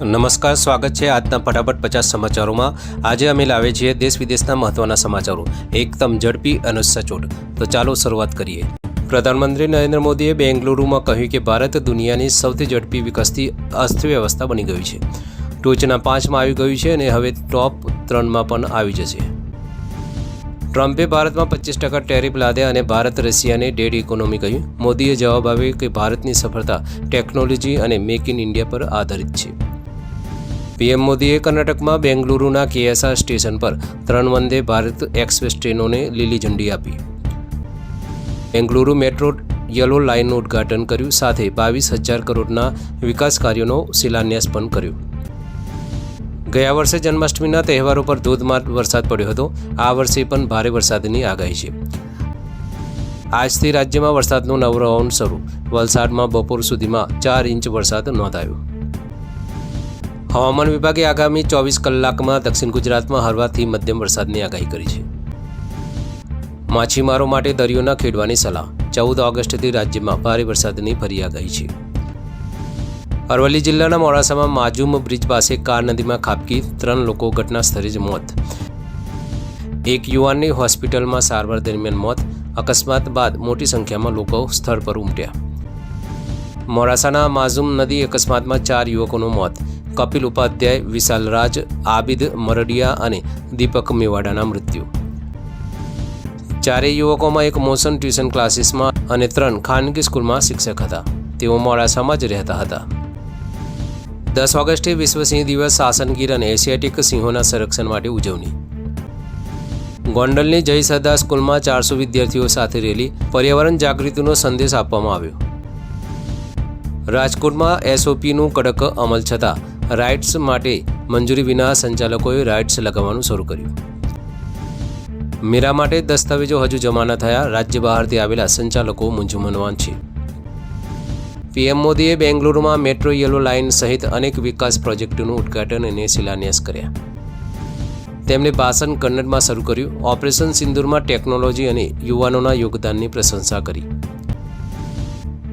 નમસ્કાર, સ્વાગત છે આજના ફટાફટ પચાસ સમાચારોમાં. આજે અમે લાવે છીએ દેશ વિદેશના મહત્વના સમાચારો. એકદમ ઝડપી અને સચોટ. તો ચાલો શરૂઆત કરીએ. પ્રધાનમંત્રી નરેન્દ્ર મોદીએ બેંગલુરુમાં કહ્યું કે ભારત દુનિયાની સૌથી ઝડપી વિકસતી અર્થવ્યવસ્થા બની ગયું છે. ટોચના પાંચમાં આવી ગયું છે અને હવે ટોપ ત્રણમાં પણ આવી જશે. ટ્રમ્પે ભારતમાં પચીસ ટકા ટેરિફ લાદ્યા અને ભારત રશિયાને ડેડ ઇકોનોમી કહ્યું. મોદીએ જવાબ આપ્યો કે ભારતની સફળતા ટેકનોલોજી અને મેક ઇન ઇન્ડિયા પર આધારિત છે. પીએમ મોદીએ કર્ણાટકમાં બેંગલુરુના કેએસઆર સ્ટેશન પર ત્રણ વંદે ભારત એક્સપ્રેસ ટ્રેનોને લીલી ઝંડી આપી. બેંગલુરુ મેટ્રો યલો લાઇનનું ઉદ્ઘાટન કર્યું, સાથે બાવીસ હજાર કરોડના વિકાસ કાર્યોનો શિલાન્યાસ પણ કર્યો. ગયા વર્ષે જન્માષ્ટમીના તહેવારો પર ધોધમાર વરસાદ પડ્યો હતો. આ વર્ષે પણ ભારે વરસાદની આગાહી છે. આજથી રાજ્યમાં વરસાદનો નવો શરૂ. વલસાડમાં બપોર સુધીમાં ચાર ઇંચ વરસાદ નોંધાયો. હવામાન વિભાગે આગામી ચોવીસ કલાકમાં દક્ષિણ ગુજરાતમાં હળવાથી મધ્યમ વરસાદની આગાહી કરી છે. માછીમારો માટે દરિયો ન ખેડવાની સલાહ. ચૌદ ઓગસ્ટથી રાજ્યમાં ભારે વરસાદની ફરી આગાહી છે. અરવલ્લી જિલ્લાના મોડાસામાં માજુમ બ્રિજ પાસે કાર નદીમાં ખાબકી ત્રણ લોકો ઘટના સ્થળે જ મોત. એક યુવાનની હોસ્પિટલમાં સારવાર દરમિયાન મોત. અકસ્માત બાદ મોટી સંખ્યામાં લોકો સ્થળ પર ઉમટ્યા. મોડાસાના માઝુમ નદી અકસ્માતમાં ચાર યુવકોનું મોત. કપિલ ઉપાધ્યાય, વિશાલ રાજ, આબિદ મરડિયા અને દીપક મેવાડાના મૃત્યુ. ચારેય યુવકોમાં એક મોશન ટ્યુશન ક્લાસીસમાં અને ત્રણ ખાનગી સ્કૂલમાં શિક્ષક હતા. તેઓ મોડાસામાં જ રહેતા હતા. દસ ઓગસ્ટે વિશ્વ સિંહ દિવસ શાસનગીર અને એશિયાટિક સિંહોના સંરક્ષણ માટે ઉજવણી. ગોંડલની જય સરદાર સ્કૂલમાં ચારસો વિદ્યાર્થીઓ સાથે રેલી, પર્યાવરણ જાગૃતિનો સંદેશ આપવામાં આવ્યો. રાજકોટમાં એસઓપીનું કડક અમલ છતાં રાઇડ્સ માટે મંજૂરી વિના સંચાલકોએ રાઇડ્સ લગાવવાનું શરૂ કર્યું. મીરા માટે દસ્તાવેજો હજુ જમા ન થયા, રાજ્ય બહારથી આવેલા સંચાલકો મૂંઝવણમાં છે. પીએમ મોદીએ બેંગલુરુમાં મેટ્રો યલો લાઇન સહિત અનેક વિકાસ પ્રોજેક્ટોનું ઉદ્ઘાટન અને શિલાન્યાસ કર્યા. તેમણે ભાષણ કન્નડમાં શરૂ કર્યું. ઓપરેશન સિંદૂરમાં ટેકનોલોજી અને યુવાનોના યોગદાનની પ્રશંસા કરી.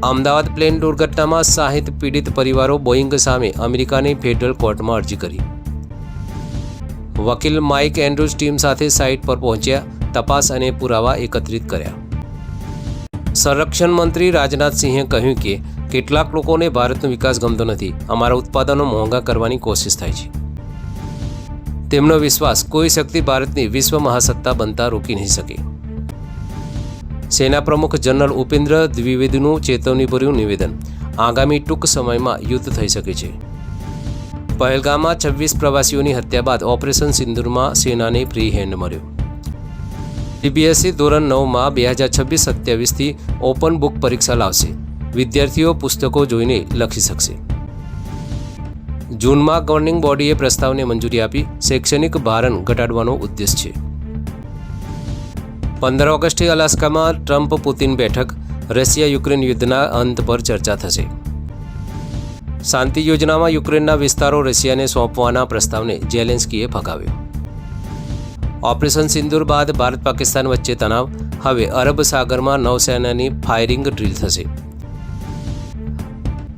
અમદાવાદ પ્લેન દુર્ઘટનામાં સાહિત પીડિત પરિવારો બોઈંગ સામે અમેરિકાની ફેડરલ કોર્ટમાં અરજી કરી. વકીલ માઇક એન્ડ્રુઝ ટીમ સાથે સાઇટ પર પહોંચ્યા, તપાસ અને પુરાવા એકત્રિત કર્યા. સંરક્ષણ મંત્રી રાજનાથસિંહે કહ્યું કે, કેટલાક લોકોને ભારતનો વિકાસ ગમતો નથી, અમારા ઉત્પાદનો મોંઘા કરવાની કોશિશ થાય છે. તેમનો વિશ્વાસ, કોઈ શક્તિ ભારતની વિશ્વ મહાસત્તા બનતા રોકી નહીં શકે. સેના પ્રમુખ જનરલ ઉપેન્દ્ર દ્વિવેદીનું ચેતવણીભર્યું નિવેદન. આગામી ટૂંક સમયમાં યુદ્ધ થઈ શકે છે. પહેલગામમાં છવ્વીસ પ્રવાસીઓની હત્યા બાદ ઓપરેશન સિંદૂરમાં સેનાને ફ્રી હેન્ડ મળ્યો. સીબીએસઈ ધોરણ નવમાં બે હજાર છવ્વીસ સત્યાવીસથી ઓપન બુક પરીક્ષા લાવશે. વિદ્યાર્થીઓ પુસ્તકો જોઈને લખી શકશે. જૂનમાં ગવર્નિંગ બોડીએ પ્રસ્તાવને મંજૂરી આપી. શૈક્ષણિક ભારણ ઘટાડવાનો ઉદ્દેશ છે. પંદર ઓગસ્ટે અલાસ્કામાં ટ્રમ્પ પુતિન બેઠક રશિયા યુક્રેન યુદ્ધના અંત પર ચર્ચા થશે. શાંતિ યોજનામાં યુક્રેનના વિસ્તારો રશિયાને સોંપવાના પ્રસ્તાવને જેલેન્સ્કીએ ફગાવ્યો. ઓપરેશન સિંદૂર બાદ ભારત પાકિસ્તાન વચ્ચે તણાવ, હવે અરબ સાગરમાં નૌસેનાની ફાયરિંગ ડ્રીલ થશે.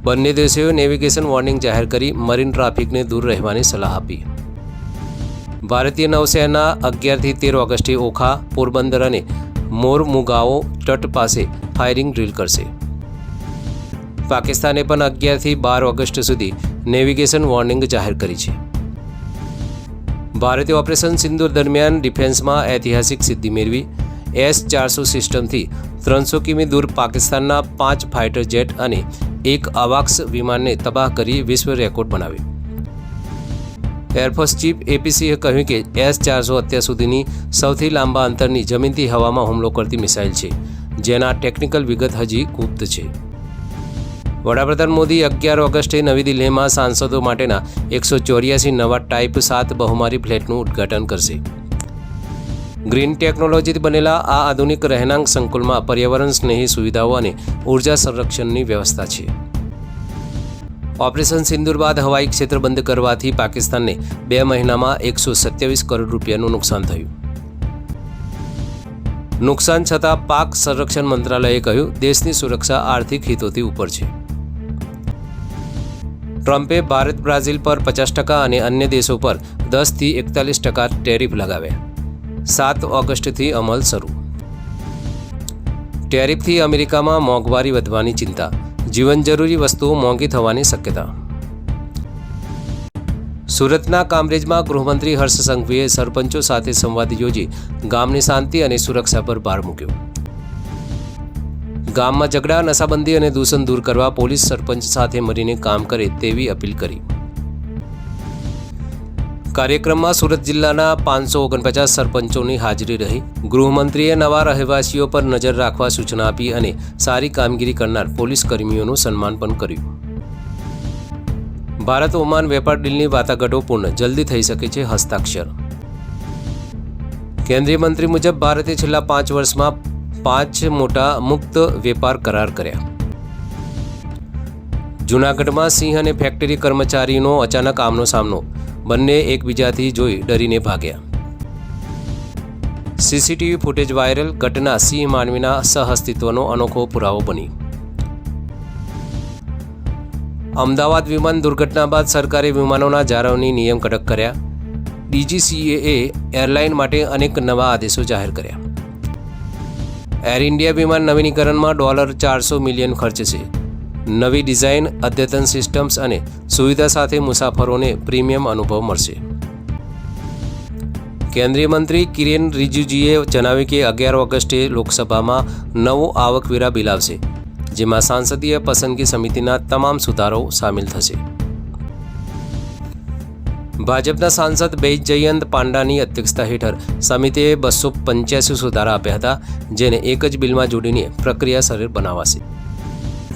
બંને દેશોએ નેવિગેશન વોર્નિંગ જાહેર કરી મરીન ટ્રાફિકને દૂર રહેવાની સલાહ આપી. ભારતીય નૌસેના અગિયારથી તેર ઓગસ્ટે ઓખા, પોરબંદર અને મોરમુગાઓ તટ પાસે ફાયરિંગ ડ્રીલ કરશે. પાકિસ્તાને પણ અગિયારથી બાર ઓગસ્ટ સુધી નેવિગેશન વોર્નિંગ જાહેર કરી છે. ભારતે ઓપરેશન સિંદૂર દરમિયાન ડિફેન્સમાં ઐતિહાસિક સિદ્ધિ મેળવી. એસ ચારસો સિસ્ટમથી ત્રણસો કિમી દૂર પાકિસ્તાનના પાંચ ફાઇટર જેટ અને એક અવાક્સ વિમાનને તબાહ કરી વિશ્વ રેકોર્ડ બનાવ્યો. એરફોર્સ ચીફ એપીસીએ કહ્યું કે એસ ચારસો અત્યાર સુધીની સૌથી લાંબા અંતરની જમીનથી હવામાં હુમલો કરતી મિસાઇલ છે, જેના ટેકનિકલ વિગત હજી ગુપ્ત છે. વડાપ્રધાન મોદી અગિયાર ઓગસ્ટે નવી દિલ્હીમાં સાંસદો માટેના એકસો ચોર્યાસી નવા ટાઈપ સાત બહુમારી ફ્લેટનું ઉદ્ઘાટન કરશે. ગ્રીન ટેકનોલોજીથી બનેલા આ આધુનિક રહેણાંક સંકુલમાં પર્યાવરણ સ્નેહી સુવિધાઓ અને ઊર્જા સંરક્ષણની વ્યવસ્થા છે. ઓપરેશન સિંદૂર બાદ હવાઈ ક્ષેત્ર બંધ કરવાથી પાકિસ્તાનને બે મહિનામાં એકસો સત્યાવીસ કરોડ રૂપિયાનું નુકસાન થયું. નુકસાન છતાં પાક સંરક્ષણ મંત્રાલયે કહ્યું, દેશની સુરક્ષા આર્થિક હિતોથી ઉપર છે. ટ્રમ્પે ભારત બ્રાઝિલ પર પચાસ ટકા અને અન્ય દેશો પર દસથી એકતાલીસ ટકા ટેરિફ લગાવ્યા. સાત ઓગસ્ટથી અમલ શરૂ. ટેરિફથી અમેરિકામાં મોંઘવારી વધવાની ચિંતા. જીવન જરૂરી વસ્તુઓ મોંઘી થવાની શક્યતા. સુરતના કામરેજમાં ગૃહમંત્રી હર્ષ સંઘવીએ સરપંચો સાથે સંવાદ યોજી ગામની શાંતિ અને સુરક્ષા પર ભાર મૂક્યો. ગામમાં ઝઘડા, નશાબંધી અને દૂષણ દૂર કરવા પોલીસ સરપંચ સાથે મળીને કામ કરે તેવી અપીલ કરી. કાર્યક્રમમાં સુરત જિલ્લાના પાંચસો ઓગણપચાસ સરપંચોની હાજરી રહી. ગૃહમંત્રીએ નવા રહેવાસીઓ પર નજર રાખવા સૂચના આપી અને સારી કામગીરી કરનાર પોલીસ કર્મીઓનું સન્માન પણ કર્યું. ભારત ઓમાન વેપાર ડીલની વાટાઘાટો પૂર્ણ, જલ્દી થઈ શકે છે હસ્તાક્ષર. કેન્દ્રીય મંત્રી મુજબ ભારતે છેલ્લા પાંચ વર્ષમાં પાંચ મોટા મુક્ત વેપાર કરાર કર્યા. જૂનાગઢમાં સિંહ અને ફેક્ટરી કર્મચારીનો અચાનક આમનો સામનો બંને એકબીજાથી જોઈ ડરીને ભાગ્યા. સીસીટીવી ફૂટેજ વાયરલ ઘટના સિંહ માનવીના સહઅસ્તિત્વનો અનોખો પુરાવો બની. અમદાવાદ વિમાન દુર્ઘટના બાદ સરકારે વિમાનોના જાળવણી નિયમ કડક કર્યા. ડીજીસીએએ એરલાઇન માટે અનેક નવા આદેશો જાહેર કર્યા. એર ઇન્ડિયા વિમાન નવીનીકરણમાં ડોલર ચારસો મિલિયન ખર્ચશે નવી ડિઝાઇન, અદ્યતન સિસ્ટમ્સ અને સુવિધા સાથે મુસાફરોને પ્રીમિયમ અનુભવ મળશે. કેન્દ્રીય મંત્રી કિરેન રિજિજુએ જણાવ્યું કે અગિયાર ઓગસ્ટે લોકસભામાં નવો આવકવેરા બિલ આવશે, જેમાં સાંસદીય પસંદગી સમિતિના તમામ સુધારો સામેલ થશે. ભાજપના સાંસદ બૈજ જયંત પાંડાની અધ્યક્ષતા હેઠળ સમિતિએ બસો પંચ્યાસી સુધારા આપ્યા હતા, જેને એક જ બિલમાં જોડીને પ્રક્રિયા સરળ બનાવાશે.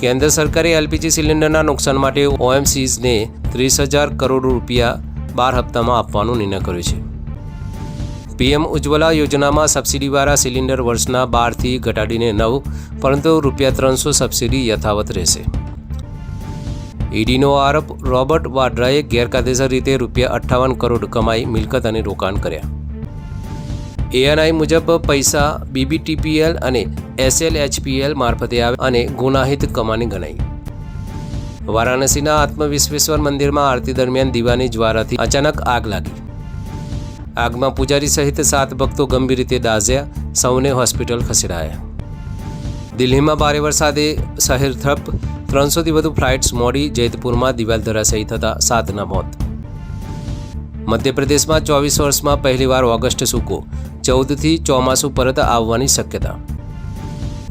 કેન્દ્ર સરકારે એલપીજી સિલિન્ડરના નુકસાન માટે ઓએમસીઝને ત્રીસ હજાર કરોડ રૂપિયા બાર હપ્તામાં આપવાનો નિર્ણય કર્યો છે. પીએમ ઉજ્જવલા યોજનામાં સબસિડીવાળા સિલિન્ડર વર્ષના બારથી ઘટાડીને નવ, પરંતુ રૂપિયા ત્રણસો સબસિડી યથાવત રહેશે. ઈડીનો આરોપ, રોબર્ટ વાડ્રાએ ગેરકાયદેસર રીતે રૂપિયા અઠ્ઠાવન કરોડ કમાઈ મિલકત અને રોકાણ કર્યા. એએનઆઈ મુજબ પૈસા, બીબીટીપીએલ અને એસએલએચપીએલ મારફતે આવે અને ગુનાહિત કમાણી ગણાઈ વારાણસીના આત્મવિશ્વેશ્વર મંદિરમાં આરતી દરમિયાન દીવાની જ્વારાથી અચાનક આગ લાગી. આગમાં પૂજારી સહિત સાત ભક્તો ગંભીર રીતે દાઝ્યા, સૌને હોસ્પિટલ ખસેડાયા. દિલ્હીમાં ભારે વરસાદે શહેર થપ, ત્રણસોથી વધુ ફ્લાઇટ્સ મોડી જૈતપુરમાં દિવાલ ધરાશયી થતા સાતના મોત. મધ્યપ્રદેશમાં ચોવીસ વર્ષમાં પહેલીવાર ઓગસ્ટ સૂકો, ચૌદથી ચોમાસું પરત આવવાની શક્યતા.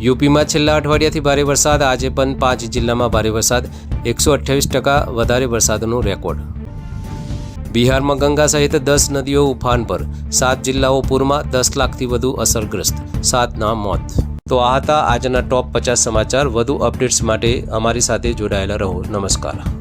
યુપીમાં છેલ્લા અઠવાડિયાથી ભારે વરસાદ, આજે પણ પાંચ જિલ્લામાં ભારે વરસાદ, એકસો અઠ્યાવીસ ટકા વધારે વરસાદનો રેકોર્ડ. બિહારમાં ગંગા સહિત દસ નદીઓ ઉફાન પર, સાત જિલ્લાઓ પૂરમાં દસ લાખથી વધુ અસરગ્રસ્ત, સાતના મોત. તો આ હતા આજના ટોપ પચાસ સમાચાર, વધુ અપડેટ્સ માટે અમારી સાથે જોડાયેલા રહો. નમસ્કાર.